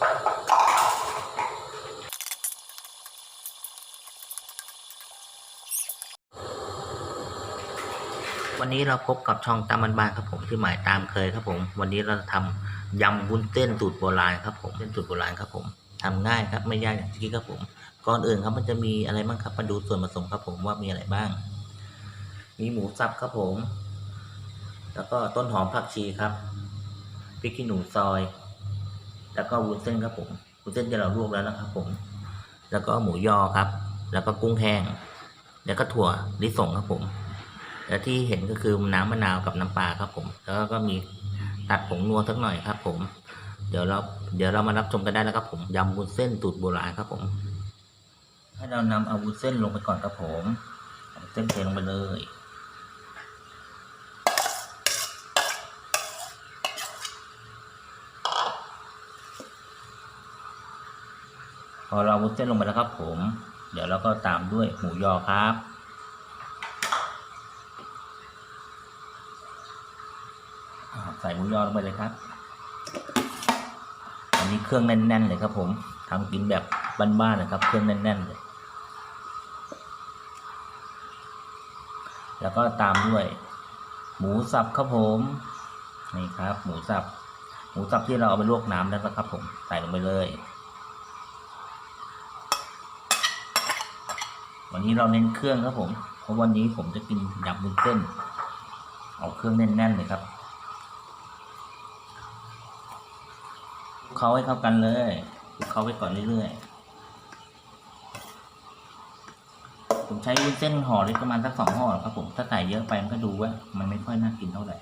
วันนี้เราพบกับช่องตามบ้านๆครับผมที่หมายตามเคยครับผม วันนี้เราจะทำยำวุ้นเส้นสูตรโบราณครับผมเส้นสูตรโบราณครับผมทำง่ายครับไม่ยากอย่างที่คิดครับผม ก่อนอื่นครับมันจะมีอะไรบ้างครับมาดูส่วนผสมครับผมว่ามีอะไรบ้าง มีหมูสับครับผม แล้วก็ต้นหอมผักชีครับพริกขี้หนูซอย แล้วก็วุ้นเส้นครับผมวุ้นเส้นที่เราลวกแล้วนะครับผม แล้วก็หมูยอครับ แล้วก็กุ้งแห้ง แล้วก็ถั่วลิสงครับผม แล้วที่เห็นก็คือน้ำมะนาวกับน้ำปลาครับผม แล้วก็มีตัดผงนัวสักหน่อยครับ ผม เดี๋ยวเราเดี๋ยวเรามารับชมกันได้แล้วครับผมยำวุ้นเส้นตูดโบราณครับผม ให้เรานำเอาวุ้นเส้นลงไปก่อนครับผมเอาเส้นเทลงไปเลย พอเราวุ้นเส้นลงไปแล้วครับผม เดี๋ยวเราก็ตามด้วยหมูยอครับ ใส่หมูยอลงไปเลยครับ อันนี้เครื่องแน่น ๆ เลยครับผมทำกินแบบบ้านๆนะครับ เครื่องแน่น ๆ เลย แล้วก็ตามด้วย หมูสับครับผมนี่ครับ หมูสับ หมูสับที่เราเอาไปลวกน้ำแล้วนะครับผม ใส่ลงไปเลย วันนี้เราเน้นเครื่องครับผม เพราะวันนี้ผมจะกินยำบุญเส้น เอาเครื่องแน่นๆเลยครับ เขาให้เข้ากันเลยเขาไว้ก่อนเรื่อยๆ ผมใช้วุ้นเส้นห่อเล็กประมาณสักสองห่อครับผม ถ้าใส่เยอะไปมันก็ดูว่า มันไม่ค่อยน่ากินเท่าไหร่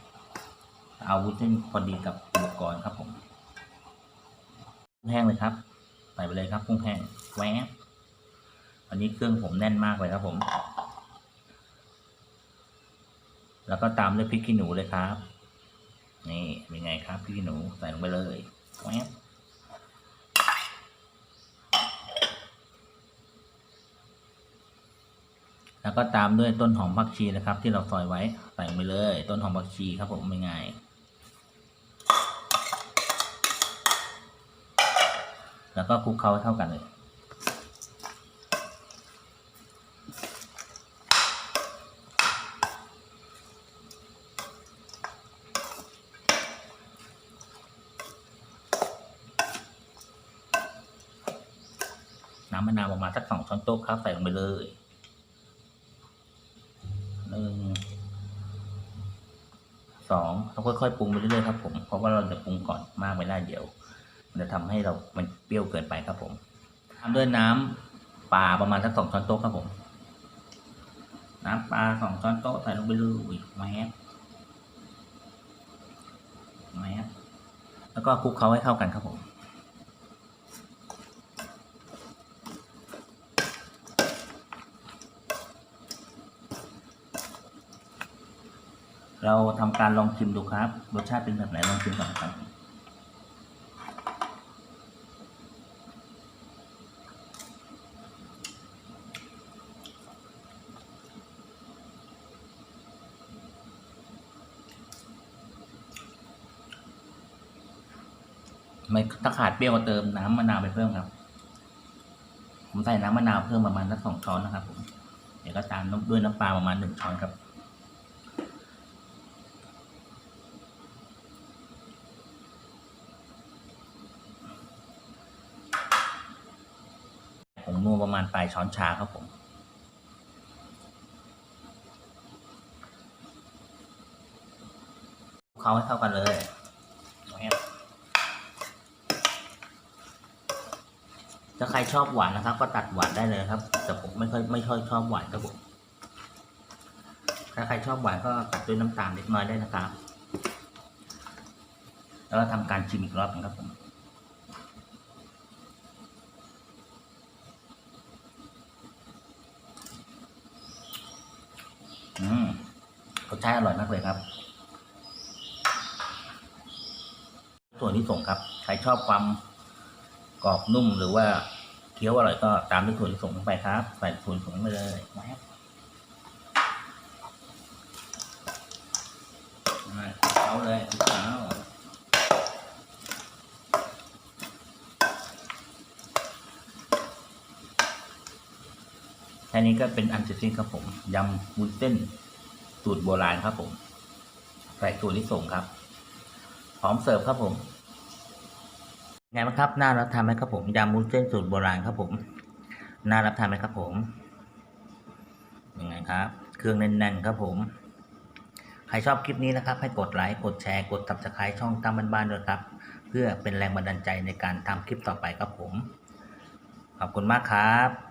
เอาวุ้นเส้นพอดีกับอุปกรณ์ครับผมแห้งเลยครับ ใส่ไปเลยครับกุ้งแห้งแวบ วันนี้เครื่องผมแน่นมากเลยครับผม แล้วก็ตามด้วยพริกขี้หนูเลยครับ นี่เป็นไงครับพริกขี้หนูใส่ลงไปเลยแวบแล้วก็ตามด้วยต้นหอมผักชีนะครับ ที่เราซอยไว้ใส่ลงไปเลย ต้นหอมผักชีครับผมเป็นไงแล้วก็คลุกเคล้าให้เข้ากันเลย น้ำมะนาวประมาณสักสองช้อนโต๊ะครับใส่ลงไปเลยหนึ่งสองเราค่อยๆปรุงไปเรื่อยๆครับ ผมเพราะว่าเราจะปรุงก่อนมากไม่ได้เดี๋ยว มันจะทำให้เรา มันเปรี้ยวเกินไปครับผมตาด้วยน้ำปลาประมาณสักสองช้อนโต๊ะครับผม น้ำปลาสองช้อนโต๊ะใส่ลงไปเลยแมสแมสแล้วก็คลุกเคล้าให้เข้ากันครับผม เราทำการลองชิมดูครับ รสชาติเป็นแบบไหนลองชิมก่อนครับ ไม่ถ้าขาดเปรี้ยวก็เติมน้ำมะนาวไปเพิ่มครับ ผมใส่น้ำมะนาวเพิ่มประมาณสักสองช้อนนะครับผมเดี๋ยวก็ตามด้วยน้ำปลาประมาณหนึ่งช้อนครับ นัวประมาณปลายช้อนชาครับผม เขาให้เข้ากันเลยถ้าใครชอบหวานนะครับ ก็ตัดหวานได้เลยครับ แต่ผมไม่ค่อยไม่ค่อยชอบหวานครับผม ถ้าใครชอบหวานก็ตัดด้วยน้ำตาลเล็กน้อยได้นะครับ แล้วก็ทำการชิมอีกรอบนึงครับผม สชาติอร่อยมากเลยครับส่วนที่ส่งครับ ใครชอบความกรอบนุ่มหรือว่าเคี้ยวอร่อยก็ตามด้วยถั่วที่สงลงไปครับ ใส่ถั่วลิสงไปเลยเอาเลยเขาแค่นี้ก็เป็นอันเสร็จสิ้นครับผมยำวุ้นเส้น สูตรโบราณครับผม ใส่ถั่วลิสงครับ พร้อมเสิร์ฟครับผมไงบ้างครับ น่ารับทานไหมครับผมยำวุ้นเส้นสูตรโบราณครับผม น่ารับทานไหมครับผมยังไงครับ เครื่องแน่นๆครับผม ใครชอบคลิปนี้นะครับ ให้กดไลค์กดแชร์กด subscribe ช่องตามบ้านๆด้วยครับ เพื่อเป็นแรงบันดาลใจในการทำคลิปต่อไปครับผม ขอบคุณมากครับ